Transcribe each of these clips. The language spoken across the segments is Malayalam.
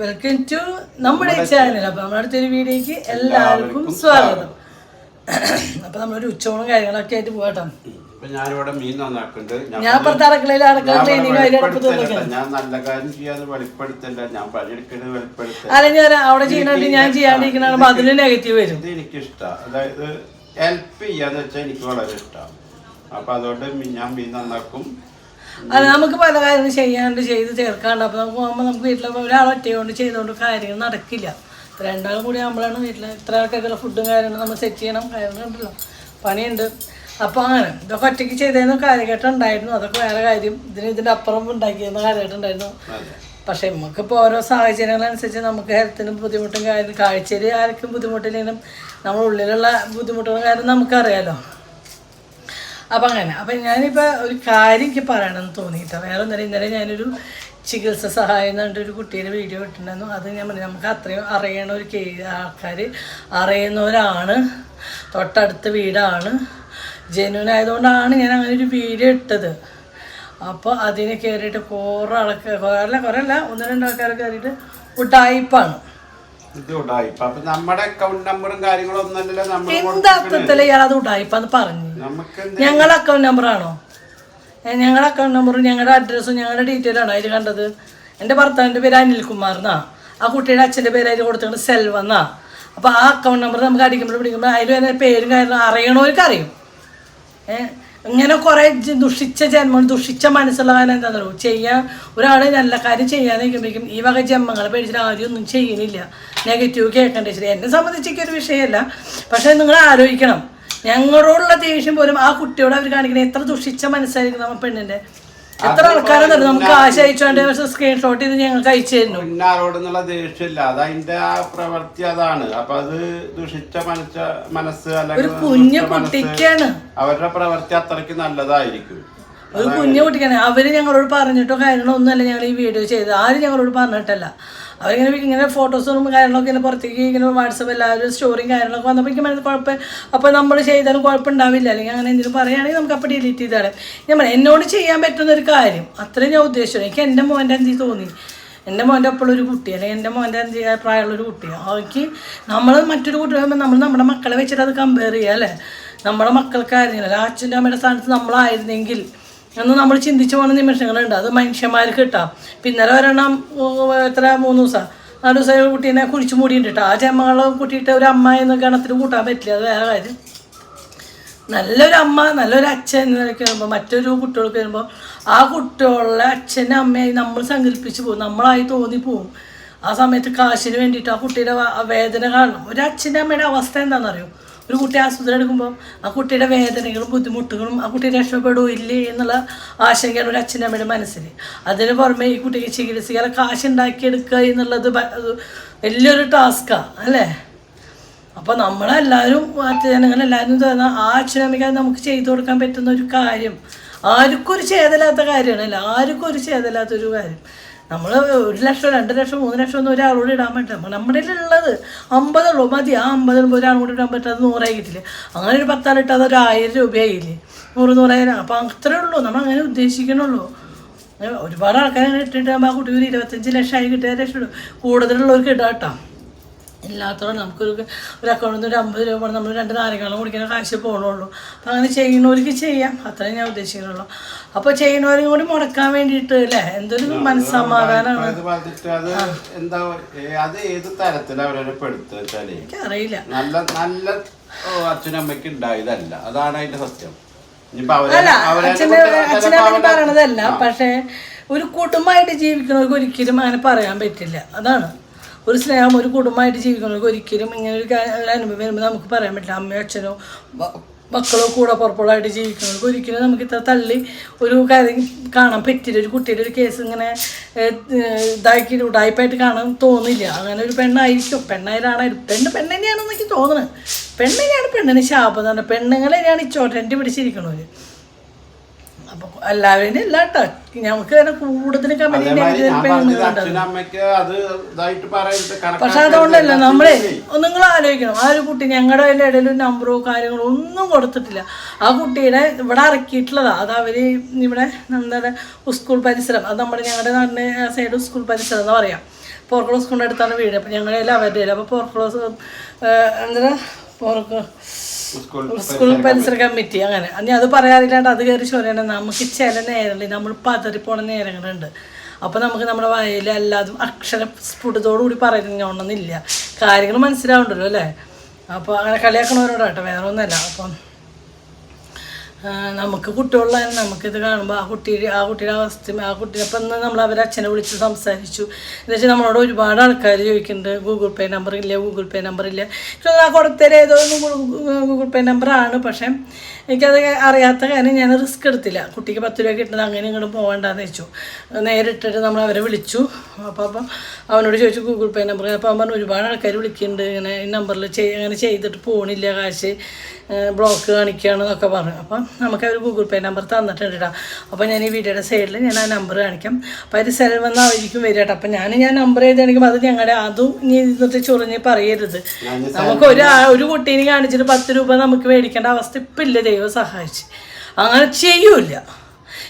വെൽക്കം ടു നമ്മുടെ ചാനൽ അപ്പൊ നമ്മുടെ അടുത്തൊരു വീഡിയോക്ക് എല്ലാവർക്കും സ്വാഗതം. അപ്പൊ നമ്മളൊരു ഉച്ചോണും കാര്യങ്ങളൊക്കെ ആയിട്ട് പോകട്ടോ ഞാനിവിടെ മീൻ നന്നാക്കുന്നുണ്ട്. ഞാൻ പുറത്ത് അടുക്കളയിൽ അടുക്കള ഞാൻ ക്ലീനിങ് നല്ല കാര്യം ചെയ്യാതെ വെളിപ്പെടുത്തല്ല. ഞാൻ പണിയെടുക്കുന്നത് വെളിപ്പെടുത്തല്ല അല്ല ഞാൻ അവിടെ ചെയ്യണോണ്ട് ഞാൻ ചെയ്യാണ്ടിരിക്കണ അതിന് നെഗറ്റീവ് വരും. എനിക്ക് ഇഷ്ടമാണ് അതായത് ഹെൽപ്പ് ചെയ്യാന്ന് വെച്ചാൽ എനിക്ക് വളരെ ഇഷ്ടമാണ് അപ്പൊ അതുകൊണ്ട് ഞാൻ മീൻ നന്നാക്കും. അല്ല നമുക്ക് പല കാര്യങ്ങളും ചെയ്യാണ്ട് ചെയ്ത് ചേർക്കാണ്ട് അപ്പൊ നമുക്ക് പോകുമ്പോൾ നമുക്ക് വീട്ടിൽ ഒരാൾ ഒറ്റ കൊണ്ട് ചെയ്തുകൊണ്ട് കാര്യങ്ങൾ നടക്കില്ല. രണ്ടാളും കൂടി നമ്മളാണ് വീട്ടിൽ ഇത്ര ആൾക്കാർക്കുള്ള ഫുഡും കാര്യങ്ങളും നമ്മൾ സെറ്റ് ചെയ്യണം കാര്യങ്ങൾ ഉണ്ടല്ലോ. പണിയുണ്ട്. അപ്പോൾ അങ്ങനെ ഇതൊക്കെ ഒറ്റയ്ക്ക് ചെയ്തതെന്ന് കാര്യഘട്ടം ഉണ്ടായിരുന്നു. അതൊക്കെ വേറെ കാര്യം. ഇതിന് ഇതിന്റെ അപ്പുറം ഉണ്ടാക്കിയെന്ന കാര്യഘട്ടം ഉണ്ടായിരുന്നു. പക്ഷെ നമുക്കിപ്പോൾ ഓരോ സാഹചര്യങ്ങളനുസരിച്ച് നമുക്ക് ഹെൽത്തിനും ബുദ്ധിമുട്ടും കാര്യം കാഴ്ചയിൽ ആർക്കും ബുദ്ധിമുട്ടില്ലെങ്കിലും നമ്മുടെ ഉള്ളിലുള്ള ബുദ്ധിമുട്ടുകളും കാര്യം നമുക്കറിയാലോ. അപ്പം അങ്ങനെ. അപ്പം ഞാനിപ്പോൾ ഒരു കാര്യം എനിക്ക് പറയണമെന്ന് തോന്നിയിട്ടാണ് വേറെ ഒന്നര ഇന്നലെ ഞാനൊരു ചികിത്സ സഹായം എന്ന് പറഞ്ഞിട്ട് ഒരു കുട്ടീന്റെ വീഡിയോ ഇട്ടിട്ടുണ്ടായിരുന്നു. അത് ഞാൻ പറഞ്ഞു നമുക്ക് അത്രയും അറിയണ ഒരു കേ ആൾക്കാർ അറിയുന്നവരാണ് തൊട്ടടുത്ത വീടാണ്. ജെന്യൂൻ ആയതുകൊണ്ടാണ് ഞാൻ അങ്ങനെ ഒരു വീഡിയോ ഇട്ടത്. അപ്പോൾ അതിനെ കയറിയിട്ട് കുറേ ആൾക്കാർ കുറേ അല്ല കുറേ അല്ല. ഒന്ന് രണ്ട് ആൾക്കാർ കയറിയിട്ട് ഉടായിപ്പാണ്. ഇത് ഉടായിപ്പ അപ്പൊ നമ്മുടെ അക്കൗണ്ട് നമ്പറും കാര്യങ്ങളും ഒന്നല്ലല്ലോ നമ്മൾ ഇയാൾ അത് പറഞ്ഞു. നമുക്ക് ഞങ്ങളുടെ അക്കൗണ്ട് നമ്പറാണോ ഞങ്ങളുടെ അക്കൗണ്ട് നമ്പറും ഞങ്ങളുടെ അഡ്രസ്സും ഞങ്ങളുടെ ഡീറ്റെയിൽ ആണോ അതിൽ കണ്ടത്? എന്റെ ഭർത്താവിന്റെ പേര് അനിൽകുമാർ എന്നാ. ആ കുട്ടിയുടെ അച്ഛന്റെ പേര് അതിൽ കൊടുത്തിട്ട് സെൽവ എന്നാ. അപ്പോൾ ആ അക്കൗണ്ട് നമ്പർ നമുക്ക് അടിക്കുമ്പോൾ പിടിക്കുമ്പോൾ അതിൽ പേരും കാര്യങ്ങളും അറിയണവർക്ക് അറിയും. ഏഹ് ഇങ്ങനെ കുറേ ദുഷിച്ച ജന്മം ദുഷിച്ച മനസ്സുള്ള കാരണം എന്താ പറയുക ചെയ്യാൻ ഒരാൾ നല്ല കാര്യം ചെയ്യാൻ നിൽക്കുമ്പോഴേക്കും ഈ വക ജന്മങ്ങളെ പേടിച്ചിട്ട് ആരും ഒന്നും ചെയ്യണില്ല. നെഗറ്റീവ് കേൾക്കേണ്ട ശരി. എന്നെ സംബന്ധിച്ചൊക്കെ ഒരു വിഷയമല്ല പക്ഷേ നിങ്ങൾ ആലോചിക്കണം. ഞങ്ങളോടുള്ള ദേഷ്യം പോലും ആ കുട്ടിയോട് അവർ കാണിക്കുന്നത് എത്ര ദുഷിച്ച മനസ്സായിരിക്കും നമ്മൾ പെണ്ണിന്റെ. എത്ര ആൾക്കാരെന്ന് നമുക്ക് നമുക്ക് കാശ് പക്ഷെ സ്ക്രീൻഷോട്ട് ചെയ്ത് ഞങ്ങൾക്ക് അയച്ചു തരുന്നു. മുന്നാരോടെന്നുള്ള ദേഷ്യമില്ല. അത് അതിന്റെ ആ പ്രവൃത്തി അതാണ്. അപ്പൊ അത് ദുഷിച്ച മനസ്സ മനസ്സ് ഒരു അല്ലെങ്കിൽ കുഞ്ഞു കുട്ടിക്കാണ്. അവരുടെ പ്രവൃത്തി അത്രയ്ക്ക് നല്ലതായിരിക്കും. ഒരു കുഞ്ഞു കുട്ടിക്കാണ്. അവർ ഞങ്ങളോട് പറഞ്ഞിട്ടോ കാര്യങ്ങളോ ഒന്നുമല്ല ഞങ്ങൾ ഈ വീഡിയോ ചെയ്ത് ആരും ഞങ്ങളോട് പറഞ്ഞിട്ടല്ല. അവരിങ്ങനെ ഇങ്ങനെ ഫോട്ടോസും കാര്യങ്ങളൊക്കെ ഇങ്ങനെ പുറത്തേക്ക് ഇങ്ങനെ വാട്സപ്പ് എല്ലാവരും സ്റ്റോറിയും കാര്യങ്ങളൊക്കെ വന്നപ്പോൾ എനിക്ക് മനസ്സിൽ കുഴപ്പം അപ്പോൾ നമ്മൾ ചെയ്താലും കുഴപ്പമുണ്ടാവില്ല. അല്ലെങ്കിൽ അങ്ങനെ എന്തെങ്കിലും പറയുകയാണെങ്കിൽ നമുക്ക് അപ്പോൾ ഡിലീറ്റ് ചെയ്താണ് ഞാൻ പറയാം എന്നോട് ചെയ്യാൻ പറ്റുന്ന ഒരു കാര്യം. അത്രയും ഞാൻ ഉദ്ദേശിച്ചു. എനിക്ക് എന്റെ മോന്റെ എന്ത് തോന്നി? എന്റെ മോന്റെ അപ്പോൾ ഒരു കുട്ടി. അല്ലെങ്കിൽ എന്റെ മോന്റെ പ്രായമുള്ളൊരു കുട്ടിയാണ് അവർക്ക് നമ്മൾ മറ്റൊരു കുട്ടി വരുമ്പോൾ നമ്മൾ നമ്മുടെ മക്കളെ വെച്ചിട്ട് അത് കമ്പയർ ചെയ്യുക അല്ലേ? നമ്മുടെ മക്കൾക്കായിരുന്നില്ല അച്ഛന്റെ അമ്മയുടെ സ്ഥാനത്ത് നമ്മളായിരുന്നെങ്കിൽ എന്ന് നമ്മൾ ചിന്തിച്ചു പോകുന്ന നിമിഷങ്ങളുണ്ട്. അത് മനുഷ്യന്മാർക്ക് കിട്ടാം. പിന്നലെ ഒരെണ്ണം എത്ര മൂന്ന് ദിവസം നാല് ദിവസം കുട്ടീനെ കുഴിച്ചു മൂടിയിട്ടിട്ട് ആ ജന്മകളെ കൂട്ടിയിട്ട് ഒരു അമ്മ എന്ന് ഗണത്തിൽ കൂട്ടാൻ പറ്റില്ല. അത് വേറെ കാര്യം. നല്ലൊരു അമ്മ നല്ലൊരു അച്ഛൻ എന്നൊക്കെ വരുമ്പോൾ മറ്റൊരു കുട്ടികൾക്ക് വരുമ്പോൾ ആ കുട്ടികളുടെ അച്ഛനും അമ്മയായി നമ്മൾ സങ്കല്പിച്ച് പോകും. നമ്മളായി തോന്നി പോകും. ആ സമയത്ത് കാശിന് വേണ്ടിയിട്ട് ആ കുട്ടിയുടെ വേദന കാണണം ഒരു അച്ഛന്റെ അമ്മയുടെ അവസ്ഥ എന്താണെന്നറിയോ? ഒരു കുട്ടി ആശുപത്രി എടുക്കുമ്പോൾ ആ കുട്ടിയുടെ വേദനകളും ബുദ്ധിമുട്ടുകളും ആ കുട്ടി രക്ഷപ്പെടുമോ ഇല്ലേ എന്നുള്ള ആശങ്കയാണ് ഒരു അച്ഛന്റെ അമ്മയുടെ മനസ്സിൽ അതിന് പുറമെ ഈ കുട്ടിക്ക് ചികിത്സിക്കാൻ കാശ് ഉണ്ടാക്കിയെടുക്കുക എന്നുള്ളത് വലിയൊരു ടാസ്ക്കാണ് അല്ലേ? അപ്പോൾ നമ്മളെല്ലാവരും ജനങ്ങളെല്ലാവരും തന്ന ആ അച്ഛനമ്മയ്ക്ക് നമുക്ക് ചെയ്തു കൊടുക്കാൻ പറ്റുന്ന ഒരു കാര്യം. ആർക്കും ഒരു ചേതലാത്ത അല്ലേ ആർക്കും ഒരു ചേതലാത്തൊരു കാര്യം. നമ്മൾ ഒരു ലക്ഷം രണ്ട് ലക്ഷം മൂന്ന് ലക്ഷം ഒന്നും ഒരാളോട് ഇടാൻ പറ്റില്ല. നമ്മൾ നമ്മുടെ ഉള്ളത് അമ്പതുള്ളൂ മതി ആ അമ്പത് ഒരാൾ കൂടി ഇടാൻ പറ്റാതെ നൂറായി കിട്ടില്ല? അങ്ങനെ ഒരു പത്താളിട്ട് അത് ഒരു ആയിരം രൂപയായില്ലേ? നൂറ് നൂറായിരം. അപ്പം അത്രേ ഉള്ളൂ. നമ്മൾ അങ്ങനെ ഉദ്ദേശിക്കണുള്ളൂ. ഒരുപാട് ആൾക്കാരെ ഇട്ടിട്ട് ആ കുട്ടി ഒരു ഇരുപത്തഞ്ച് ലക്ഷമായി കിട്ടിയ രക്ഷപ്പെടും കൂടുതലുള്ളവർക്ക് ഇടാം കേട്ടോ. ഇല്ലാത്തതുകൊണ്ട് നമുക്കൊരു ഒരു അക്കൗണ്ടിൽ നിന്ന് ഒരു അമ്പത് രൂപ പോകണം നമ്മൾ രണ്ട് നാരങ്ങളും കുടിക്കുന്ന കാശ് പോകണുള്ളൂ അപ്പം അങ്ങനെ ചെയ്യുന്നവർക്ക് ചെയ്യാം. അത്രയും ഞാൻ ഉദ്ദേശിക്കുന്നുള്ളൂ. അപ്പോൾ ചെയ്യുന്നവരും കൂടി മുടക്കാൻ വേണ്ടിയിട്ട് അല്ലേ? എന്തൊരു മനസ്സമാധാനമാണ്. എന്താ അത് ഏത് പെടുത്തുക വെച്ചാലേ? എനിക്കറിയില്ല. നല്ല നല്ല ഓ, അച്ഛനും അമ്മയ്ക്ക് ഉണ്ടായതല്ല. അതാണ് അതിന്റെ സത്യം. അല്ല അച്ഛനെ അച്ഛനമ്മ പറയണതല്ല. പക്ഷേ ഒരു കുടുംബമായിട്ട് ജീവിക്കുന്നവർക്ക് ഒരിക്കലും അങ്ങനെ പറയാൻ പറ്റില്ല. അതാണ്. ഒരു സ്നേഹം ഒരു കുടുംബമായിട്ട് ജീവിക്കുന്നവർക്ക് ഒരിക്കലും ഇങ്ങനെ ഒരു അനുഭവം വരുമ്പോൾ നമുക്ക് പറയാൻ പറ്റില്ല. അമ്മയോ അച്ഛനോ മക്കളോ കൂടെ പുറപ്പുള്ളായിട്ട് ജീവിക്കുന്നവർക്ക് ഒരിക്കലും നമുക്ക് ഇത്ര തള്ളി ഒരു കാര്യം കാണാൻ പറ്റില്ല. ഒരു കുട്ടിയുടെ ഒരു കേസ് ഇങ്ങനെ ഇതാക്കി ഉടായ്പായിട്ട് കാണാൻ തോന്നില്ല. അങ്ങനെ ഒരു പെണ്ണായിരിക്കും. പെണ്ണായാലാണായാലും പെണ്ണ് പെണ്ണ് തന്നെയാണെന്ന് എനിക്ക് തോന്നുന്നത് പെണ്ണ് തന്നെയാണ് പെണ്ണിന് ശാപം എന്ന് പറഞ്ഞാൽ പെണ്ണുങ്ങൾ തന്നെയാണ് ഈ ചോട്ടന്റെ പിടിച്ചിരിക്കണവർ എല്ലാവരും ഇല്ല കേട്ടോ. ഞങ്ങൾക്ക് തന്നെ കൂടുതൽ പക്ഷെ അതുകൊണ്ടല്ല നമ്മളെ നിങ്ങൾ ആലോചിക്കണം. ആ ഒരു കുട്ടി ഞങ്ങളുടെ അതിന്റെ ഇടയിൽ നമ്പറോ കാര്യങ്ങളോ ഒന്നും കൊടുത്തിട്ടില്ല. ആ കുട്ടിയുടെ ഇവിടെ ഇറക്കിയിട്ടുള്ളതാ അത് അവർ ഇവിടെ നമ്മുടെ സ്കൂൾ പരിസരം. അത് നമ്മുടെ ഞങ്ങളുടെ നാടിന്റെ സൈഡ് സ്കൂൾ പരിസരം എന്ന് പറയാം. പോർക്കുളം സ്കൂളിന്റെ അടുത്താണ് വീട്. അപ്പം ഞങ്ങളുടെ അവരുടെ അപ്പോൾ പോർക്കളോസ് എന്താ പോർക്ക് സ്കൂൾ പരിസര കമ്മിറ്റി അങ്ങനെ. അനി അത് പറയാറില്ലാണ്ട് അത് കയറി ചോദിക്കണം നമുക്ക് ചില നേരങ്ങളിൽ നമ്മൾ പതറിപ്പോണ നേരങ്ങളുണ്ട്. അപ്പോൾ നമുക്ക് നമ്മുടെ വായിൽ അല്ലാതും അക്ഷര സ്ഫുടത്തോടുകൂടി പറയുന്നോണമെന്നില്ല കാര്യങ്ങൾ മനസ്സിലാവുണ്ടല്ലോ അല്ലേ? അപ്പോൾ അങ്ങനെ കളിയാക്കണവരോടാട്ടോ വേറെ ഒന്നല്ല അപ്പം നമുക്ക് കുട്ടികളുടെ നമുക്കിത് കാണുമ്പോൾ ആ കുട്ടി ആ കുട്ടിയുടെ അവസ്ഥ ആ ഇന്ന് നമ്മൾ അവരെ അച്ഛനെ വിളിച്ച് സംസാരിച്ചു. എന്ന് വെച്ചാൽ നമ്മളോട് ഒരുപാട് ആൾക്കാർ ചോദിക്കുന്നുണ്ട് ഗൂഗിൾ പേ നമ്പർ ഇല്ല? ഗൂഗിൾ പേ നമ്പർ ഇല്ല? ആ കൊടുത്തരേതോ ഗൂഗിൾ പേ നമ്പറാണ്. പക്ഷേ എനിക്കത് അറിയാത്ത കാര്യം ഞാൻ റിസ്ക് എടുത്തില്ല. കുട്ടിക്ക് പത്ത് രൂപ കിട്ടുന്നത് അങ്ങനെ ഇങ്ങോട്ട് പോകണ്ടെന്ന് വെച്ചു. നേരിട്ടിട്ട് നമ്മൾ അവരെ വിളിച്ചു. അപ്പോൾ അപ്പം അവനോട് ചോദിച്ചു ഗൂഗിൾ പേ നമ്പർ. അപ്പോൾ അവൻ പറഞ്ഞു ഒരുപാട് ആൾക്കാർ വിളിക്കുന്നുണ്ട്. ഇങ്ങനെ ഈ നമ്പറിൽ ചെയ് അങ്ങനെ ചെയ്തിട്ട് പോണില്ല. കാശ് ബ്ലോക്ക് കാണിക്കുകയാണെന്നൊക്കെ പറഞ്ഞു. അപ്പം നമുക്ക് അവർ ഗൂഗിൾ പേ നമ്പർ തന്നിട്ടുണ്ട് കേട്ടോ അപ്പോൾ ഞാൻ ഈ വീഡിയോയുടെ സൈഡിൽ ഞാൻ ആ നമ്പർ കാണിക്കാം. അപ്പോൾ അതിൽ വന്നാൽ അവരിക്കും വരിക കേട്ടോ അപ്പം ഞാൻ ഞാൻ നമ്പർ എഴുതുകയാണെങ്കിൽ അത് ഞങ്ങളുടെ അതും ഇനി ഇന്നത്തെ ചൊറിഞ്ഞ് പറയരുത്. നമുക്ക് ഒരു ഒരു കുട്ടീനെ കാണിച്ചിട്ട് പത്ത് രൂപ നമുക്ക് മേടിക്കേണ്ട അവസ്ഥ ഇപ്പം ഇല്ല ദൈവം സഹായിച്ച്. അങ്ങനെ ചെയ്യൂല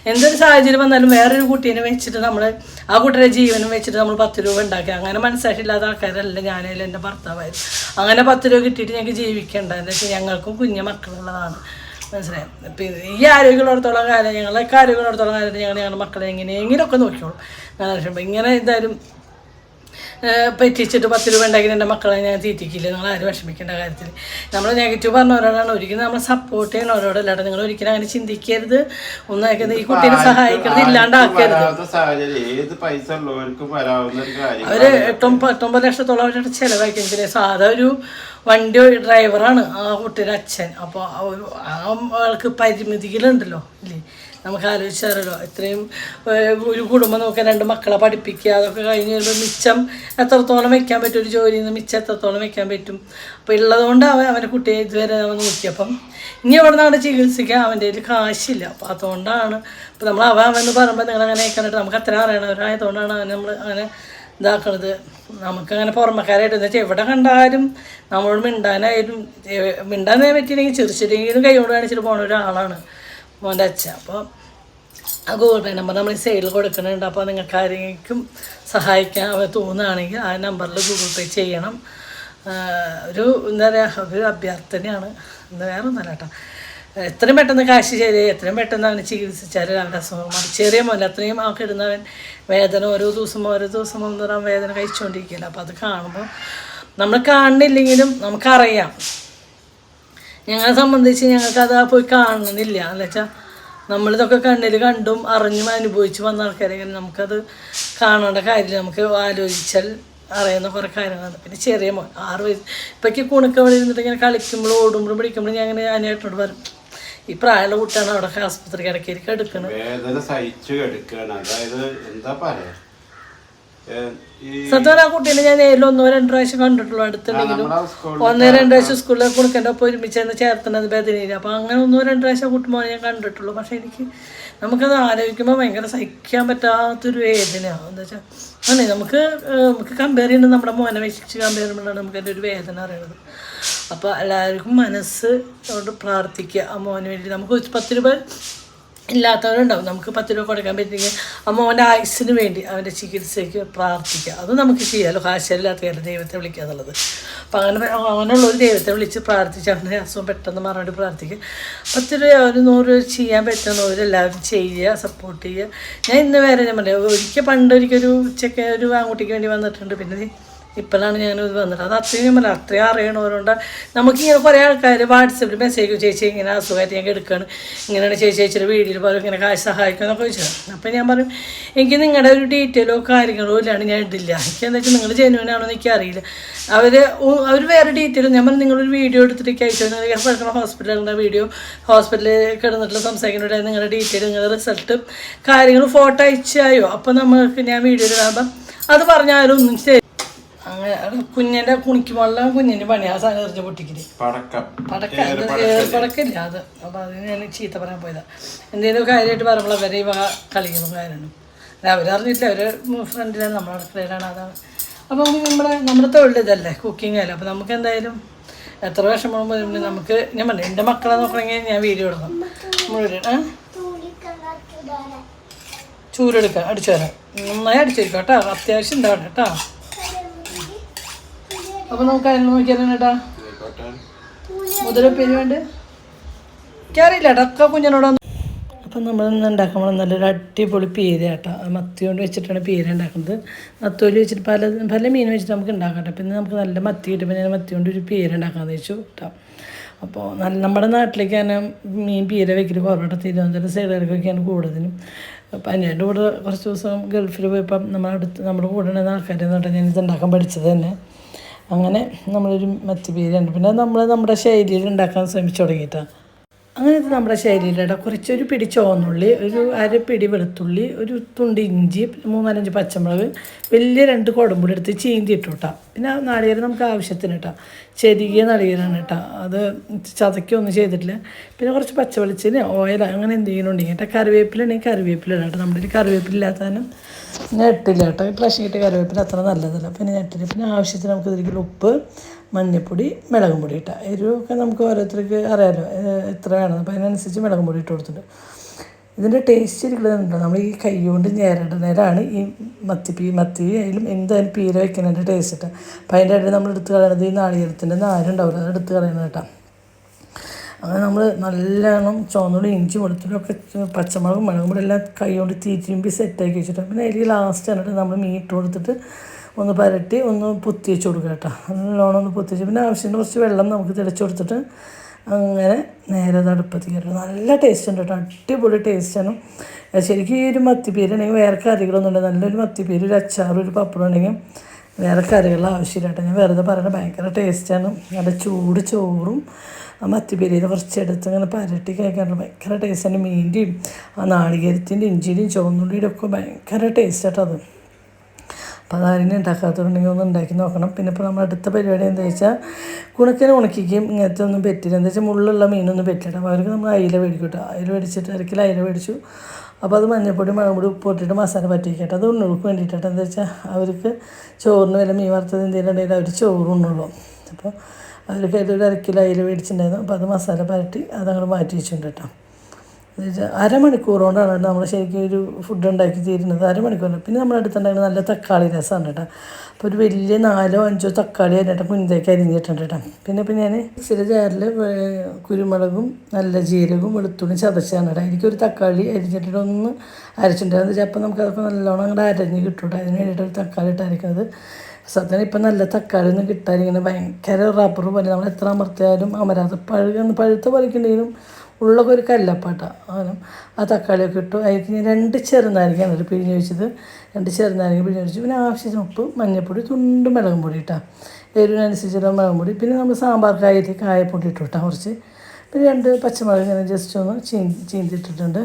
എന്തൊരു സാഹചര്യം വന്നാലും വേറൊരു കുട്ടീനെ വെച്ചിട്ട് നമ്മൾ ആ കുട്ടിയുടെ ജീവനും വെച്ചിട്ട് നമ്മൾ പത്ത് രൂപ ഉണ്ടാക്കി. അങ്ങനെ മനസ്സായിട്ടില്ലാത്ത ആൾക്കാരല്ല ഞാനല്ല എന്റെ ഭർത്താവായിരുന്നു അങ്ങനെ പത്ത് രൂപ കിട്ടിയിട്ട് ഞങ്ങൾക്ക് ജീവിക്കേണ്ട. എന്താ വെച്ചാൽ ഞങ്ങൾക്കും കുഞ്ഞു മക്കളുള്ളതാണ്. മനസ്സിലായോ? പിന്നെ ഈ ആരോഗ്യമുള്ളിടത്തോളം കാലം ഞങ്ങളൊക്കെ ആരോഗ്യമുള്ളിടത്തോളം കാലം ഞങ്ങൾ ഞങ്ങളുടെ മക്കളെ എങ്ങനെയെങ്കിലുമൊക്കെ നോക്കിക്കോളും. ആലോചിക്കുമ്പോൾ ഇങ്ങനെ എന്തായാലും പറ്റിച്ചിട്ട് പത്ത് രൂപ ഉണ്ടാക്കി എന്റെ മക്കളെ ഞാൻ തീറ്റിക്കില്ല. നിങ്ങൾ ആരും വിഷമിക്കേണ്ട കാര്യത്തിൽ. നമ്മൾ നെഗറ്റീവ് പറഞ്ഞവരോടാണ്. ഒരിക്കലും നമ്മൾ സപ്പോർട്ട് ചെയ്യണവരോടല്ലാണ്ട് നിങ്ങൾ ഒരിക്കലും അങ്ങനെ ചിന്തിക്കരുത്. ഒന്നും ഈ കുട്ടിയെ സഹായിക്കരുത്. ഇല്ലാണ്ടാക്കരുത്. ഒരു എട്ടൊമ്പത് ലക്ഷത്തോളം അവരുടെ ചിലവാക്കിയെങ്കിൽ സാധാ ഒരു വണ്ടി ഡ്രൈവറാണ് ആ കുട്ടിയുടെ അച്ഛൻ. അപ്പോൾ ആൾക്ക് പരിമിതികളുണ്ടല്ലോ ഇല്ലേ? നമുക്ക് ആലോചിച്ചാലോ ഇത്രയും ഒരു കുടുംബം നോക്കാൻ രണ്ട് മക്കളെ പഠിപ്പിക്കുക അതൊക്കെ കഴിഞ്ഞ് കഴിയുമ്പോൾ മിച്ചം എത്രത്തോളം വെക്കാൻ പറ്റും ഒരു ജോലിയിൽ നിന്ന് മിച്ചം എത്രത്തോളം വെക്കാൻ പറ്റും. അപ്പോൾ ഉള്ളതുകൊണ്ട് അവൻ അവന്റെ കുട്ടിയെ ഇതുവരെ അവൻ നോക്കിയപ്പം ഇനി അവിടെ നിന്ന് അവിടെ ചികിത്സിക്കാൻ അവന്റെ കയ്യിൽ കാശില്ല. അപ്പോൾ അതുകൊണ്ടാണ് ഇപ്പോൾ നമ്മൾ അവൻ അവൻ എന്ന് പറയുമ്പോൾ നിങ്ങൾ അങ്ങനെ നമുക്ക് അത്ര അറിയണവരായതുകൊണ്ടാണ് അവൻ നമ്മൾ അങ്ങനെ ഇതാക്കണത്. നമുക്കങ്ങനെ പുറമക്കാരായിട്ട് എന്ന് എവിടെ കണ്ടാലും നമ്മളോട് മിണ്ടാനായാലും മിണ്ടാൻ പറ്റിയില്ലെങ്കിൽ ചെറിച്ചിട്ടെങ്കിലും കൈകൊണ്ട് കാണിച്ചിട്ട് പോണ ഒരാളാണ് മോന്റെ അച്ഛൻ. അപ്പോൾ ആ ഗൂഗിൾ പേ നമ്പർ നമ്മൾ ഈ സൈഡിൽ കൊടുക്കുന്നുണ്ട്. അപ്പോൾ നിങ്ങൾക്ക് ആരെങ്കിലും സഹായിക്കാൻ തോന്നുകയാണെങ്കിൽ ആ നമ്പറിൽ ഗൂഗിൾ പേ ചെയ്യണം. ഒരു എന്താ പറയുക ഒരു അഭ്യർത്ഥനയാണ്. വേറെ ഒന്നല്ല കേട്ടോ. എത്രയും പെട്ടെന്ന് കാശ് ശരി എത്രയും പെട്ടെന്ന് അവനെ ചികിത്സിച്ചാൽ അവന്റെ അസുഖം ചെറിയ മോൻ അത്രയും ആ വേദന ഓരോ ദിവസം ഓരോ ദിവസം പറയാൻ വേദന കഴിച്ചുകൊണ്ടിരിക്കുകയല്ല അപ്പോൾ അത് കാണുമ്പോൾ നമ്മൾ കാണുന്നില്ലെങ്കിലും നമുക്കറിയാം. ഞങ്ങളെ സംബന്ധിച്ച് ഞങ്ങൾക്കത് പോയി കാണുന്നില്ല. എന്ന് വെച്ചാൽ നമ്മളിതൊക്കെ കണ്ണിൽ കണ്ടും അറിഞ്ഞും അനുഭവിച്ച് വന്ന ആൾക്കാരെങ്കിലും നമുക്കത് കാണേണ്ട കാര്യമില്ല. നമുക്ക് ആലോചിച്ചാൽ അറിയുന്ന കുറേ കാര്യങ്ങളാണ്. പിന്നെ ചെറിയ മോൻ ആറ് വയസ്സ്. ഇപ്പോഴേക്ക് കുണുക്ക അവിടെ ഇരുന്നിട്ട് ഇങ്ങനെ കളിക്കുമ്പോഴും ഓടുമ്പോഴും പിടിക്കുമ്പോഴും ഞാൻ അങ്ങനെ അനിയായിട്ടോട് പറയും ഈ പ്രായമുള്ള കുട്ടിയാണ് അവിടെ ആസ്പത്രി കിടക്കിയിരിക്കും എടുക്കണം വേദന സഹിച്ചു എടുക്കണം അതായത് എന്താ പറയാ? സത്യം ആ കുട്ടീനെ ഞാൻ നേരിൽ ഒന്നോ രണ്ടു പ്രാവശ്യം കണ്ടിട്ടുള്ളൂ. അടുത്തുണ്ടെങ്കിലും ഒന്നോ രണ്ടോ പ്രാവശ്യം സ്കൂളിൽ കുണിക്കന്റെ ഒപ്പം ഒരുമിച്ച് തന്നെ ചേർത്തുന്നത് ബദനിയിൽ അപ്പോൾ അങ്ങനെ ഒന്നോ രണ്ടു പ്രാവശ്യം കുട്ടുമ്പോൾ ഞാൻ കണ്ടിട്ടുള്ളൂ. പക്ഷെ എനിക്ക് നമുക്കത് ആലോചിക്കുമ്പോൾ ഭയങ്കര സഹിക്കാൻ പറ്റാത്തൊരു വേദനയാണ്. എന്താ വെച്ചാൽ അതെ നമുക്ക് നമുക്ക് കമ്പയർ ചെയ്യുന്നത് നമ്മുടെ മോനെ വെച്ച് കമ്പയർ ചെയ്യുമ്പോഴാണ് നമുക്ക് അതിന്റെ ഒരു വേദന അറിയുന്നത്. അപ്പോൾ എല്ലാവർക്കും മനസ്സ് കൊണ്ട് പ്രാർത്ഥിക്കുക. മോന് വേണ്ടി നമുക്ക് ഒരു പത്ത് രൂപ ഇല്ലാത്തവരുണ്ടാവും. നമുക്ക് പത്ത് രൂപ കൊടുക്കാൻ പറ്റില്ലെങ്കിൽ ആ മോന്റെ ആയുസ്സിന് വേണ്ടി അവന്റെ ചികിത്സയ്ക്ക് പ്രാർത്ഥിക്കുക. അത് നമുക്ക് ചെയ്യാമല്ലോ കാശില്ലാത്ത കാര്യം ദൈവത്തെ വിളിക്കുക എന്നുള്ളത്. അപ്പം അങ്ങനെ അങ്ങനെയുള്ള ഒരു ദൈവത്തെ വിളിച്ച് പ്രാർത്ഥിച്ച് അവന്റെ അസുഖം പെട്ടെന്ന് മാറാൻ വേണ്ടി പ്രാർത്ഥിക്കുക. പത്ത് രൂപ ഒരു നൂറ് രൂപ ചെയ്യാൻ പറ്റുന്നവരെല്ലാവരും ചെയ്യുക സപ്പോർട്ട് ചെയ്യുക. ഞാൻ ഇന്ന് വേറെ ഞാൻ പറയാം ഒരിക്കൽ പണ്ട് ഒരിക്കൽ ഉച്ചയ്ക്ക് ഒരു ആൺകുട്ടിക്ക് വേണ്ടി വന്നിട്ടുണ്ട്. പിന്നെ ഇപ്പോഴാണ് ഞാൻ ഇത് വന്നത്. അത് അത്രയും പറയാം അത്രയും അറിയണവരുണ്ട്. നമുക്കിങ്ങനെ കുറേ ആൾക്കാർ വാട്സപ്പിൽ മെസ്സേജ് ചേച്ചി ഇങ്ങനെ അസുഖമായിട്ട് ഞാൻ എടുക്കുകയാണ് ഇങ്ങനെയാണ് ചേച്ചി ചേച്ചിയുടെ വീഡിയോയിൽ പോലും ഇങ്ങനെ കാശ് സഹായിക്കുക എന്നൊക്കെ ചോദിച്ചത്. അപ്പം ഞാൻ പറയും എനിക്ക് നിങ്ങളുടെ ഒരു ഡീറ്റെയിലോ കാര്യങ്ങളോ ഇല്ലാണ്ട് ഞാൻ ഇടില്ല എനിക്ക് എന്താ വെച്ചാൽ നിങ്ങൾ ജെനുവിനാണോന്ന് എനിക്ക് അറിയില്ല. അവർ അവർ വേറെ ഡീറ്റെയിൽ ഞാൻ പറഞ്ഞു നിങ്ങളൊരു വീഡിയോ എടുത്തിട്ട് അയച്ചു പറഞ്ഞ ഹോസ്പിറ്റലിന്റെ വീഡിയോ ഹോസ്പിറ്റലിൽ കിടന്നിട്ടുള്ള സംസാരിക്കുന്ന നിങ്ങളുടെ ഡീറ്റെയിൽ നിങ്ങളുടെ റിസൾട്ടും കാര്യങ്ങളും ഫോട്ടോ അയച്ചായോ? അപ്പോൾ നമുക്ക് ഞാൻ വീഡിയോ ഇടാകുമ്പം അത് പറഞ്ഞാലും ഒന്നും ശരി അങ്ങനെ കുഞ്ഞിന്റെ കുണിക്കുമ്പോഴുള്ള കുഞ്ഞിന്റെ പണി ആ സാധനം എറിഞ്ഞ് പൊട്ടിക്കൽ. പടക്കം. പടക്ക. അത് പടക്കം. പടക്കില്ല അത്. അപ്പോൾ അതിന് ഞാൻ ചീത്ത പറയാൻ പോയതാ. എന്തെങ്കിലും കാര്യമായിട്ട് പറയുമ്പോൾ അവരെ ഇവ കളിക്കുന്ന കാര്യമാണ് അവരറിഞ്ഞിട്ടില്ല അവർ ഫ്രണ്ടിലാണ് നമ്മുടെ അടുക്കളയിലാണ്. അതാണ് അപ്പോൾ നമ്മുടെ നമ്മുടെ തൊഴിൽ ഇതല്ലേ? കുക്കിംഗ് അല്ലേ? അപ്പോൾ നമുക്ക് എന്തായാലും എത്ര വർഷം പോകുമ്പോൾ നമുക്ക് ഞാൻ പറഞ്ഞു എന്റെ മക്കളെ നോക്കണമെങ്കിൽ ഞാൻ വീഡിയോ ഇടണം. ആ ചൂരെടുക്കാം അടിച്ചു തരാം നന്നായി അടിച്ചിരിക്കാം കേട്ടോ. അത്യാവശ്യം ഉണ്ടാവണം കേട്ടോ. അപ്പോൾ നമുക്ക് അതിൽ നോക്കിയാലോ ആയിക്കോട്ടെ. മുതലപ്പേര് വേണ്ട? എനിക്കറിയില്ല അടക്ക കുഞ്ഞിനോടൊന്നും അപ്പം നമ്മൾ ഇന്ന് ഉണ്ടാക്കാൻ നല്ലൊരു അടിപൊളി പേര് കേട്ടോ മത്തി കൊണ്ട് വെച്ചിട്ടാണ് പേര് ഉണ്ടാക്കുന്നത്. മത്തോലി വെച്ചിട്ട് പല പല മീൻ വെച്ചിട്ട് നമുക്ക് ഉണ്ടാക്കാം കേട്ടോ പിന്നെ നമുക്ക് നല്ല മത്തി കിട്ടുമ്പോൾ ഞാൻ മത്തി കൊണ്ട് ഒരു പേര് ഉണ്ടാക്കാമെന്ന് വെച്ചു കേട്ടോ അപ്പോൾ നല്ല നമ്മുടെ നാട്ടിലേക്ക് തന്നെ മീൻ പീര വെക്കൽ കുറവായിട്ട് തിരുവനന്തപുരം സൈഡുകാർക്കൊക്കെയാണ് കൂടുതലും. അപ്പം അതിന്റെ കൂടെ കുറച്ച് ദിവസം ഗൾഫിൽ പോയപ്പം നമ്മുടെ അടുത്ത് നമ്മുടെ കൂടെ ഉണ്ടായിരുന്ന ആൾക്കാരെന്ന് പറഞ്ഞാൽ ഞാൻ ഇത് ഉണ്ടാക്കാൻ പഠിച്ചത് തന്നെ. അങ്ങനെ നമ്മളൊരു മത്തി പീരയുണ്ട് പിന്നെ നമ്മൾ നമ്മുടെ ശൈലിയിൽ ഉണ്ടാക്കാൻ ശ്രമിച്ചു തുടങ്ങിയിട്ടാണ് അങ്ങനെ ഇത് നമ്മുടെ ശൈലിയിലിട കുറച്ചൊരു പിടി ചോന്നുള്ളി ഒരു അര പിടി വെളുത്തുള്ളി ഒരു തുണ്ട് ഇഞ്ചി മൂന്നാലഞ്ച് പച്ചമുളക് വലിയ രണ്ട് കുടമ്പുടി എടുത്ത് ചീന്തി ഇട്ടു കേട്ടോ പിന്നെ നാളികേരം നമുക്ക് ആവശ്യത്തിന് കേട്ടോ ചെറിയ നാളികേരാണ് കേട്ടോ അത് ചതക്കൊന്നും ചെയ്തിട്ടില്ല. പിന്നെ കുറച്ച് പച്ചവെളിച്ചിന് ഓയിൽ അങ്ങനെ എന്തെങ്കിലും ഉണ്ടെങ്കിൽ കേട്ടോ കറിവേപ്പില ഉണ്ടെങ്കിൽ കറിവേപ്പില ഇടാം കേട്ടോ നമ്മുടെ കറിവേപ്പില ഇല്ലാത്തതിനും ഞാൻ ഇട്ടില്ല കേട്ടോ ഈ പ്രാവശ്യം കിട്ടിയ കറിവേപ്പില അത്ര നല്ലതല്ല. പിന്നെ ഞാൻ ഇട്ടില്ല പിന്നെ ആവശ്യത്തിന് നമുക്ക് ഇതിലേക്ക് ഉപ്പ് മഞ്ഞൾപ്പൊടി മുളകും പൊടി ഇട്ടാൽ എരിവൊക്കെ നമുക്ക് ഓരോരുത്തർക്ക് അറിയാമല്ലോ എത്ര വേണം. അപ്പോൾ അതിനനുസരിച്ച് മുളകും പൊടി ഇട്ട് കൊടുത്തിട്ടുണ്ട് ഇതിന്റെ ടേസ്റ്റ് ഇരിക്കുന്നുണ്ടോ നമ്മൾ ഈ കൈ കൊണ്ട് ഞേരടുന്നതിലാണ് ഈ മത്തി പീ മത്തി ആയാലും എന്തായാലും പീര വെക്കുന്നതിന്റെ ടേസ്റ്റ് ഇട്ടാൽ അപ്പം അതിന്റെ ഇടയിൽ നമ്മൾ എടുത്ത് കളയണത് ഈ നാളികേരത്തിന്റെ നാരുണ്ടാവില്ല അത് എടുത്ത് കളയണം കേട്ടോ. അങ്ങനെ നമ്മൾ നല്ലോണം ചുവന്നുള്ളി ഇഞ്ചി വെളുത്തുള്ളിയൊക്കെ പച്ചമുളകും മുളകും പൊടി എല്ലാം കൈ കൊണ്ട് തീറ്റിമ്പി സെറ്റാക്കി വെച്ചിട്ട് പിന്നെ അതിൽ ലാസ്റ്റ് എന്നിട്ട് നമ്മൾ ഇട്ട് കൊടുത്തിട്ട് ഒന്ന് പരട്ടി ഒന്ന് പൊത്തി വെച്ച് കൊടുക്കുക കേട്ടോ. നല്ലോണം ഒന്ന് പൊത്തി വെച്ച് പിന്നെ ആവശ്യത്തിന് കുറച്ച് വെള്ളം നമുക്ക് തിളച്ച് കൊടുത്തിട്ട് അങ്ങനെ നേരെ തടുപ്പത്തി കയറും നല്ല ടേസ്റ്റ് ഉണ്ട് കേട്ടോ. അടിപൊളി ടേസ്റ്റാണ് ശരിക്കും ഈ ഒരു മത്തിപ്പേരുണ്ടെങ്കിൽ വേറെ കറികളൊന്നും ഉണ്ട് നല്ലൊരു മത്തിപ്പേര് ഒരു അച്ചാറും ഒരു പപ്പടം ഉണ്ടെങ്കിൽ വേറെ കറികളുടെ ആവശ്യമില്ല കേട്ടോ ഞാൻ വെറുതെ പറയണ ഭയങ്കര ടേസ്റ്റാണ്. നല്ല ചൂട് ചോറും മത്തിപ്പിരിയിൽ കുറച്ച് എടുത്ത് ഇങ്ങനെ പരട്ടി കഴിക്കാറില്ല ഭയങ്കര ടേസ്റ്റാണ്. മീന്റെയും ആ നാളികേരത്തിന്റെ ഇഞ്ചിയുടെയും ചുവന്നുള്ളിയുടെ ഒക്കെ ഭയങ്കര ടേസ്റ്റാട്ടോ അത്. അപ്പോൾ അതാരും ഉണ്ടാക്കാത്തതുണ്ടെങ്കിൽ ഒന്ന് ഉണ്ടാക്കി നോക്കണം. പിന്നെ ഇപ്പോൾ നമ്മൾ അടുത്ത പരിപാടി എന്താ വെച്ചാൽ കുണക്കിന് ഉണക്കിക്കും. ഇങ്ങനത്തെ ഒന്നും പറ്റില്ല. എന്താ വെച്ചാൽ മുള്ളുള്ള മീനൊന്നും പറ്റില്ല. അവർക്ക് നമ്മൾ അയില മേടിക്കും കേട്ടോ അയില മേടിച്ചിട്ട് അരക്കിൽ അയില മേടിച്ചു. അപ്പോൾ അത് മഞ്ഞപ്പൊടി മുളകുപൊടി ഉപ്പ് ഇട്ടിട്ട് മസാല പറ്റിക്കട്ടെ അത് ഉണ്ണുകൾക്ക് വേണ്ടിയിട്ടാണ് എന്താ വെച്ചാൽ അവർക്ക് ചോറിന് വില മീൻ വറുത്തത് എന്തെങ്കിലും ഉണ്ടെങ്കിൽ അവർ ചോറ് ഉണ്ണുള്ളൂ. അപ്പോൾ അവർക്ക് ഒരു അരക്കിലോ അയിൽ മേടിച്ചിട്ടുണ്ടായിരുന്നു. അപ്പോൾ അത് മസാല പരട്ടി അതങ്ങോട്ട് മാറ്റി വെച്ചിട്ടുണ്ട് കേട്ടോ അരമണിക്കൂർ കൊണ്ടാണ് നമ്മൾ ശരിക്കും ഒരു ഫുഡ് ഉണ്ടാക്കി തീരുന്നത്. അരമണിക്കൂറിൽ പിന്നെ നമ്മുടെ അടുത്തുണ്ടായിരുന്ന നല്ല തക്കാളി രസമാണ് കേട്ടോ. അപ്പോൾ ഒരു വലിയ നാലോ അഞ്ചോ തക്കാളി അതിനായിട്ട് കുഞ്ഞിലേക്ക് അരിഞ്ഞിട്ടുണ്ട് കേട്ടോ പിന്നെ പിന്നെ ഞാൻ ചില ജാറിൽ കുരുമുളകും നല്ല ജീരകവും വെളുത്തുള്ളിയും ചതച്ചാണ് കേട്ടോ എനിക്കൊരു തക്കാളി അരിഞ്ഞിട്ടിട്ട് ഒന്ന് അരച്ചിട്ടുണ്ടായിരുന്നു അപ്പോൾ നമുക്ക് അതൊക്കെ നല്ലോണം അങ്ങോട്ട് അരഞ്ഞ് കിട്ടും കേട്ടോ അതിന് വേണ്ടിയിട്ട് ഒരു തക്കാളി ഇട്ട് അരക്കുന്നത് സത്യം ഇപ്പം നല്ല തക്കാളി ഒന്നും കിട്ടാനിങ്ങനെ ഭയങ്കര റബ്ബർ പോലെ നമ്മൾ എത്ര അമർത്തിയാലും അമരാതെ പഴുകുന്ന പഴുത്ത പറിക്കണ്ടെങ്കിലും ഉള്ളൊക്കെ ഒരു കല്ലപ്പാട്ട. അങ്ങനെ ആ തക്കാളിയൊക്കെ ഇട്ടു. അതിലേക്ക് ഞാൻ രണ്ട് ചെറുനാരിക്കാണ് ഒരു പിഴിഞ്ഞ് വെച്ചത് രണ്ട് ചെറുനാരങ്ങ പിഴിഞ്ഞ് വെച്ചു പിന്നെ ആവശ്യത്തിന് ഉപ്പ് മഞ്ഞൾപ്പൊടി തുണ്ടും മുളകും പൊടി ഇട്ടാ. എരിവിനനുസരിച്ചുള്ള മുളകും പൊടി. പിന്നെ നമ്മൾ സാമ്പാർ കായത്തിൽ കായപ്പൊടി ഇട്ടു കേട്ടോ കുറച്ച്. പിന്നെ രണ്ട് പച്ചമുളക് ഇങ്ങനെ ജസ്റ്റ് ഒന്ന് ചീ ചീന്തിട്ടിട്ടുണ്ട്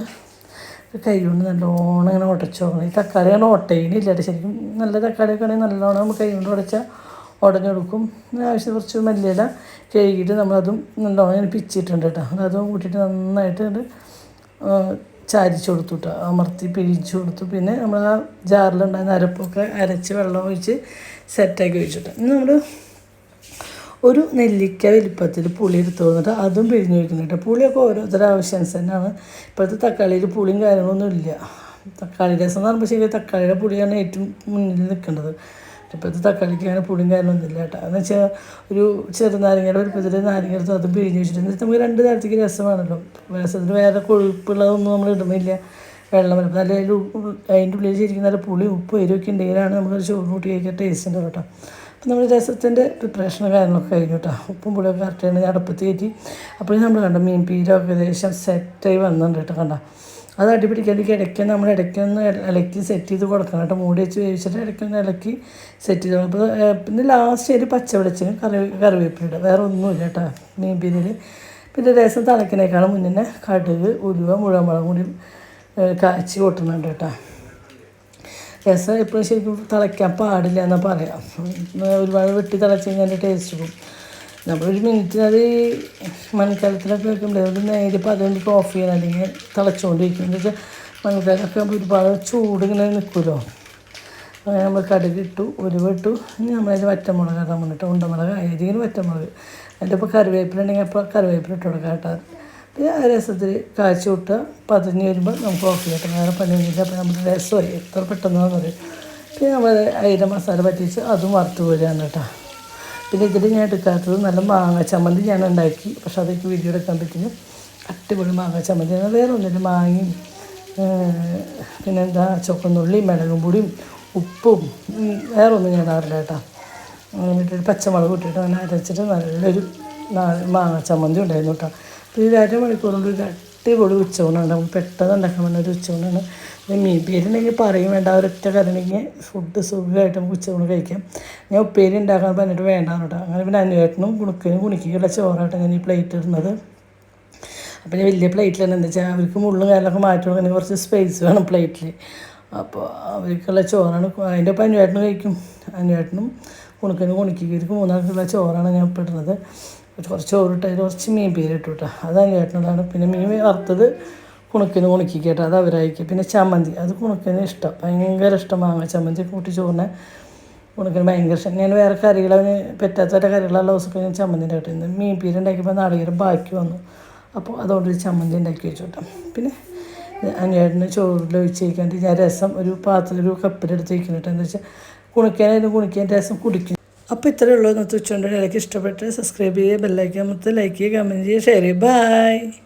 കൈ കൊണ്ട് നല്ലോണം ഇങ്ങനെ ഉടച്ചോണം ഈ തക്കാളി അങ്ങനെ ഒട്ടയിനില്ല ശരിക്കും നല്ല തക്കാളിയൊക്കെ ആണെങ്കിൽ നല്ലോണം നമ്മൾ കൈ കൊണ്ട് ഉടച്ചാൽ ഉടഞ്ഞെടുക്കും. ആവശ്യം കുറച്ച് മല്ലിയില കഴുകിയിട്ട് നമ്മളതും നല്ലോണം പിച്ചിട്ടുണ്ട് കേട്ടോ. അതും കൂട്ടിയിട്ട് നന്നായിട്ട് ചാരിച്ചു കൊടുത്തു കേട്ടോ അമർത്തി പിഴിച്ചു കൊടുത്തു. പിന്നെ നമ്മൾ ആ ജാറിലുണ്ടായിരുന്ന അരപ്പൊക്കെ അരച്ച് വെള്ളം ഒഴിച്ച് സെറ്റാക്കി വെച്ചിട്ട്. ഇനി നമ്മൾ ഒരു നെല്ലിക്ക വലിപ്പത്തിൽ പുളി എടുത്തു വന്നിട്ട് അതും പിഴിഞ്ഞ് വയ്ക്കുന്നുണ്ട് പുളിയൊക്കെ ഓരോരുത്തരുടെ ആവശ്യാനുസരണമാണ് ഇപ്പോഴത്തെ തക്കാളിയിൽ പുളിയും കാര്യങ്ങളൊന്നും ഇല്ല. തക്കാളി രസം എന്ന് പറയുമ്പോൾ ശരി തക്കാളിയുടെ പുളിയാണ് ഏറ്റവും മുന്നിൽ നിൽക്കേണ്ടത്. ഇപ്പോഴത്തെ തക്കാളിക്ക് അങ്ങനെ ഇല്ല കേട്ടോ. എന്ന് വെച്ചാൽ ഒരു ചെറുനാരങ്ങയുടെ പുതിയ നാരങ്ങ എടുത്ത് അത് പിഴിഞ്ഞ് വെച്ചിട്ടുണ്ട് നമുക്ക് രണ്ട് തരത്തേക്ക് രസമാണല്ലോ. രസത്തിന് വേറെ കൊഴുപ്പുള്ളതൊന്നും നമ്മൾ ഇടുന്നില്ല. വെള്ളം വരും നല്ല അതിന്റെ ഉള്ളിൽ ശരിക്കും നല്ല പുളി ഉപ്പ് എരിവൊക്കെ ഉണ്ടെങ്കിലാണ് നമുക്ക് ചോറ് കൂട്ടി കഴിക്കാൻ ടേസ്റ്റ് ഉണ്ടാവും കേട്ടോ. അപ്പം നമ്മൾ രസത്തിന്റെ പ്രിപ്പറേഷനും കാര്യങ്ങളൊക്കെ കഴിഞ്ഞു കേട്ടോ. ഉപ്പും പുളിയൊക്കെ കറക്റ്റ് ആണ് അടുപ്പത്ത് കയറ്റി. അപ്പോഴും നമ്മൾ കണ്ടോ മീൻ പീരൊക്കെ ഏകദേശം സെറ്റായി വന്നിട്ടുണ്ട് കേട്ടോ കണ്ട. അത് അടിപിടിക്കാതിരിക്കും ഇടയ്ക്ക് നമ്മൾ ഇടയ്ക്കൊന്ന് ഇലക്കി സെറ്റ് ചെയ്ത് കൊടുക്കണം. കേട്ടോ മൂടി വെച്ച് വേവിച്ചിട്ട് ഇടയ്ക്കൊന്ന് ഇളക്കി സെറ്റ് ചെയ്ത് കൊടുക്കും അപ്പോൾ പിന്നെ ലാസ്റ്റ് ഒരു പച്ച കറി കറിവേപ്പിലിടുക വേറെ ഒന്നുമില്ല കേട്ടോ മീൻ പീരിൽ പിന്നെ രസം തിളക്കിനേക്കാളും മുന്നേ കടുക് ഉലുവ മുഴുവൻ മുളകും കൂടി കാച്ചി കൊട്ടുന്നുണ്ട് കേട്ടോ. രസം എപ്പോഴും ശരിക്കും തിളയ്ക്കാൻ പാടില്ല എന്നാൽ പറയാം. ഒരുപാട് വെട്ടി തിളച്ച് കഴിഞ്ഞാൽ ടേസ്റ്റ് പോകും നമ്മളൊരു മിനിറ്റ് അത് മൺകലത്തിലൊക്കെ വെക്കുമ്പോൾ അത് നേരെ പതിനഞ്ച് ഓഫ് ചെയ്യണം അല്ലെങ്കിൽ തിളച്ചുകൊണ്ടിരിക്കും. എന്ന് വെച്ചാൽ മൺകലൊക്കെ ആകുമ്പോൾ ഒരുപാട് ചൂട് ഇങ്ങനെ നിൽക്കുമല്ലോ. അങ്ങനെ നമ്മൾ കടുക് ഇട്ടു ഉരുവ ഇട്ടു ഇനി നമ്മളതിൽ വറ്റമുളക് ഇടാൻ വേണ്ടിയിട്ട് ഉണ്ടമുളക് ഏതെങ്കിലും വറ്റമുളക്. അതിന്റെ ഇപ്പോൾ കറിവേപ്പില ഉണ്ടെങ്കിൽ അപ്പോൾ കറിവേപ്പില ഇട്ട് കൊടുക്കാം കേട്ടോ. പിന്നെ ആ രസത്തിൽ കാച്ചി വിട്ടുക പതിഞ്ഞ് വരുമ്പോൾ നമുക്ക് ഓഫ് ചെയ്യട്ടെ വേറെ പണിയൊന്നുമില്ല അപ്പോൾ നമ്മുടെ രസമായി. എത്ര പെട്ടെന്നാണെന്ന് പറയും പിന്നെ നമ്മൾ അതിന്റെ മസാല പറ്റിച്ച് അതും വറുത്ത് പോരുകയാണ് കേട്ടോ. പിന്നെ ഇതിൽ ഞാൻ എടുക്കാത്തത് നല്ല മാങ്ങ ചമ്മന്തി ഞാൻ ഉണ്ടാക്കി. പക്ഷെ അതൊക്കെ വീഡിയോ എടുക്കാൻ പറ്റില്ല. അടിപൊളി മാങ്ങ ചമ്മന്തി. വേറെ ഒന്നുമില്ല. മാങ്ങയും ഏഹ്, പിന്നെന്താ ചുവന്നുള്ളി മിളകും പൊടിയും ഉപ്പും വേറെ ഒന്നും ഞാൻ ഇടാറില്ല കേട്ടോ. എന്നിട്ട് പച്ചമുളക് ഇട്ടിട്ട് അങ്ങനെ അരച്ചിട്ട് നല്ലൊരു മാങ്ങ ചമ്മന്തി ഉണ്ടായിരുന്നു കേട്ടോ. അപ്പോൾ ഇത് അര മണിക്കൂർ കൊണ്ട് ഒരു അടിപൊളി ഉച്ചയൂണാണ് നമുക്ക് പെട്ടെന്ന് ഉണ്ടാക്കാൻ പറ്റുന്ന ഒരു ഉച്ചയൂണാണ് പിന്നെ മീൻ പേരുണ്ടെങ്കിൽ പറയും വേണ്ട ഒരൊറ്റ കരണെങ്കിൽ ഫുഡ് സുഖമായിട്ട് നമുക്ക് ഉച്ചയൂണ് കഴിക്കാം. ഞാൻ ഉപ്പേരി ഉണ്ടാക്കാൻ പറഞ്ഞിട്ട് വേണ്ടാന്ന് കേട്ടോ. അങ്ങനെ പിന്നെ അനുവേട്ടനും കുണുക്കനും കുണിക്കുള്ള ചോറായിട്ട് ഞാൻ ഈ പ്ലേറ്റ് ഇടുന്നത്. അപ്പോൾ ഞാൻ വലിയ പ്ലേറ്റിലാണ് എന്താ വെച്ചാൽ അവർക്ക് മുള്ളും കാര്യങ്ങളൊക്കെ മാറ്റി കൊടുക്കാൻ കുറച്ച് സ്പേസ് വേണം പ്ലേറ്റിൽ അപ്പോൾ അവർക്കുള്ള ചോറാണ് അതിന്റെ ഒപ്പം അനുവേട്ടനും കഴിക്കും. അനുവേട്ടനും കുണുക്കനും കുണിക്കിക്ക് മൂന്നാൾക്കുള്ള ചോറാണ് ഞാൻ ഇപ്പം ഇടുന്നത്. കുറച്ച് ചോറിട്ട് അതിൽ കുറച്ച് മീൻ പേര് ഇട്ടു കേട്ടോ. അത് അനുവേട്ടനുള്ളതാണ് പിന്നെ മീൻ വറുത്തത് കുണുക്കിന് കുണുക്കി കേട്ടോ. അത് അവരായിരിക്കും പിന്നെ ചമ്മന്തി. അത് കുണുക്കിന് ഇഷ്ടം. ഭയങ്കര ഇഷ്ടം മാങ്ങ ചമ്മന്തി. കൂട്ടി ചോറിനെ കുണുക്കിന് ഭയങ്കര ഇഷ്ടം. ഞാൻ വേറെ കറികൾ അവന് പറ്റാത്ത കറികളുള്ള ദിവസമൊക്കെ ഞാൻ ചമ്മന്തി ഉണ്ടാക്കിയിരുന്നു മീൻ പേര് ഉണ്ടാക്കിയപ്പോൾ നാളികേരം ബാക്കി വന്നു. അപ്പോൾ അതുകൊണ്ട് ഒരു ചമ്മന്തി ഉണ്ടാക്കി വെച്ചു കേട്ടോ. പിന്നെ അനിയേട്ടന് ചോറിൽ ഒഴിച്ച് ഞാൻ രസം ഒരു പാത്രത്തിൽ ഒരു കപ്പിലെടുത്ത് വയ്ക്കുന്നുണ്ട് എന്താ വെച്ചാൽ കുണിക്കാനായാലും കുണിക്കാൻ രസം കുടിക്കും. അപ്പോൾ ഇത്രയേ ഉള്ളൂ. ഇന്നത്തെ ഉച്ചകൊണ്ട് ഇടയ്ക്ക് ഇഷ്ടപ്പെട്ട് സബ്സ്ക്രൈബ് ചെയ്യുക ബെല്ലൈക്കാൻ മൊത്തം ലൈക്ക് ചെയ്യുക കമന്റ് ചെയ്യുക ഷെയർ ചെയ്യുക. ബൈ